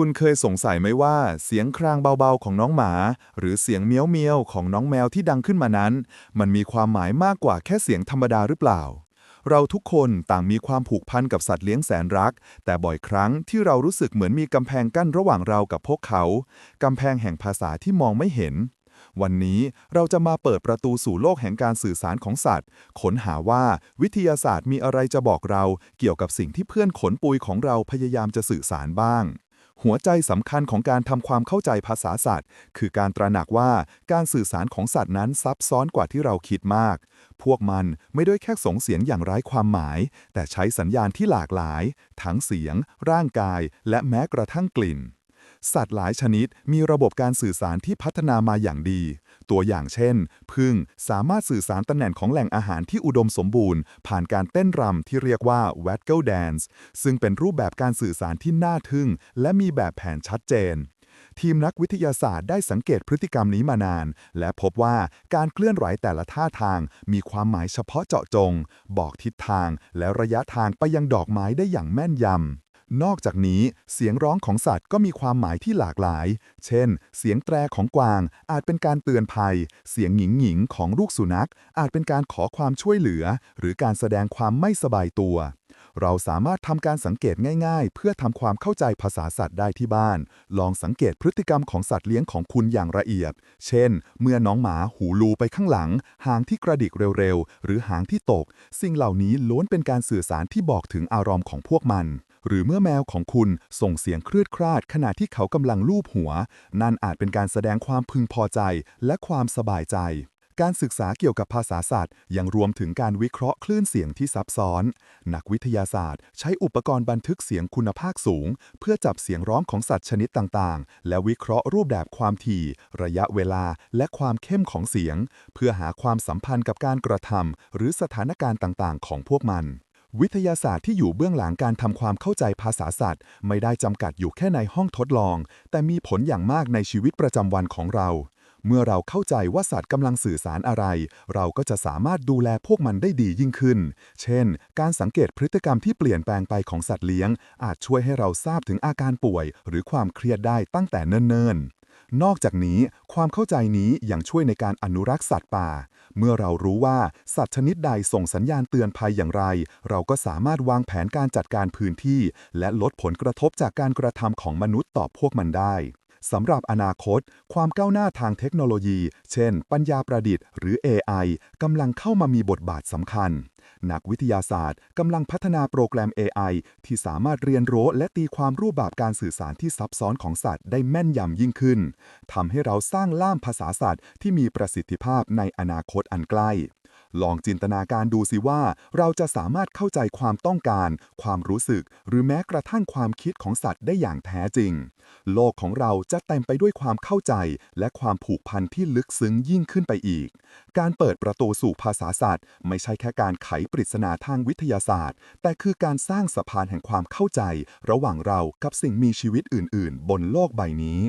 คุณเคยสงสัยไหมว่าเสียงครางเบาๆของน้องหมา หรือเสียงเมี้ยวเมียวๆของน้องแมวที่ดังขึ้นมานั้น มันมีความหมายมากกว่าแค่เสียงธรรมดาหรือเปล่า เราทุกคนต่างมีความผูกพันกับสัตว์เลี้ยงแสนรัก แต่บ่อยครั้งที่เรารู้สึกเหมือนมีกำแพงกั้นระหว่างเรากับพวกเขา กำแพงแห่งภาษาที่มองไม่เห็น วันนี้เราจะมาเปิดประตูสู่โลกแห่งการสื่อสารของสัตว์ค้นหาว่าวิทยาศาสตร์มีอะไรจะบอกเรา เกี่ยวกับสิ่งที่เพื่อนขนปุยของเราพยายามจะสื่อสารบ้าง หัวใจสำคัญของการทำความเข้าใจภาษาสัตว์ คือการตระหนักว่าการสื่อสารของสัตว์นั้นซับซ้อนกว่าที่เราคิดมาก พวกมันไม่ได้แค่ส่งเสียงอย่างไร้ความหมาย แต่ใช้สัญญาณที่หลากหลาย ทั้งเสียง ร่างกาย และแม้กระทั่งกลิ่น สัตว์หลายชนิดมีระบบการสื่อสารที่พัฒนามาอย่างดี ตัวอย่างเช่นผึ้งสามารถสื่อสารตำแหน่งของแหล่งอาหารที่อุดมสมบูรณ์ ผ่านการเต้นรำที่เรียกว่า waggle dance ซึ่งเป็นรูปแบบการสื่อสารที่น่าทึ่ง และมีแบบแผนชัดเจน ทีมนักวิทยาศาสตร์ได้สังเกตพฤติกรรมนี้มานาน และพบว่าการเคลื่อนไหวแต่ละท่าทาง มีความหมายเฉพาะเจาะจง บอกทิศทาง และระยะทางไปยังดอกไม้ได้อย่างแม่นยำ นอกจากนี้ เสียงร้องของสัตว์ก็มีความหมายที่หลากหลาย เช่น เสียงแตรของกวาง อาจเป็นการเตือนภัย เสียงหงิงหงิงของลูกสุนัข อาจเป็นการขอความช่วยเหลือ หรือการแสดงความไม่สบายตัว เราสามารถทำการสังเกตง่ายๆ เพื่อทำความเข้าใจภาษาสัตว์ได้ที่บ้าน ลองสังเกตพฤติกรรมของสัตว์เลี้ยงของคุณอย่างละเอียด เช่น เมื่อน้องหมาหูลูไปข้างหลัง หางที่กระดิกเร็วๆ หรือหางที่ตก สิ่งเหล่านี้ล้วนเป็นการสื่อสารที่บอกถึงอารมณ์ของพวกมัน หรือเมื่อแมวของคุณส่งเสียงครืดคราดขณะที่เขากำลังลูบหัว นั่นอาจเป็นการแสดงความพึงพอใจและความสบายใจการศึกษาเกี่ยวกับภาษาสัตว์ยังรวมถึงการวิเคราะห์คลื่นเสียงที่ซับซ้อน นักวิทยาศาสตร์ ใช้อุปกรณ์บันทึกเสียงคุณภาพสูง เพื่อจับเสียงร้องของสัตว์ชนิดต่างๆ และวิเคราะห์รูปแบบความถี่ ระยะเวลา และความเข้มของเสียง เพื่อหาความสัมพันธ์กับการกระทำหรือสถานการณ์ต่างๆ ของพวกมัน วิทยาศาสตร์ที่อยู่เบื้องหลังการทำความเข้าใจภาษาสัตว์ ไม่ได้จำกัดอยู่แค่ในห้องทดลอง แต่มีผลอย่างมากในชีวิตประจำวันของเรา เมื่อเราเข้าใจว่าสัตว์กำลังสื่อสารอะไร เราก็จะสามารถดูแลพวกมันได้ดียิ่งขึ้น เช่น การสังเกตพฤติกรรมที่เปลี่ยนแปลงไปของสัตว์เลี้ยง อาจช่วยให้เราทราบถึงอาการป่วย หรือความเครียดได้ตั้งแต่เนิ่นๆ นอกจากนี้ความเข้าใจนี้ยังช่วยในการอนุรักษ์สัตว์ป่า เมื่อเรารู้ว่าสัตว์ชนิดใดส่งสัญญาณเตือนภัยอย่างไร เราก็สามารถวางแผนการจัดการพื้นที่ และลดผลกระทบจากการกระทำของมนุษย์ต่อพวกมันได้ สำหรับอนาคต ความก้าวหน้าทางเทคโนโลยี เช่น ปัญญาประดิษฐ์ หรือ AI กำลังเข้ามามีบทบาทสำคัญ นักวิทยาศาสตร์กำลังพัฒนาโปรแกรม AI ที่สามารถเรียนรู้และตีความรูปแบบการสื่อสารที่ซับซ้อนของสัตว์ได้แม่นยำยิ่งขึ้นทำให้เราสร้างล่ามภาษาสัตว์ที่มีประสิทธิภาพในอนาคตอันใกล้ ลองจินตนาการดูสิว่า เราจะสามารถเข้าใจความต้องการ ความรู้สึก หรือแม้กระทั่งความคิดของสัตว์ได้อย่างแท้จริง โลกของเราจะเต็มไปด้วยความเข้าใจ และความผูกพันที่ลึกซึ้งยิ่งขึ้นไปอีก การเปิดประตูสู่ภาษาสัตว์ไม่ใช่แค่การไขปริศนาทางวิทยาศาสตร์ แต่คือการสร้างสะพานแห่งความเข้าใจ ระหว่างเรากับสิ่งมีชีวิตอื่น ๆ บนโลกใบนี้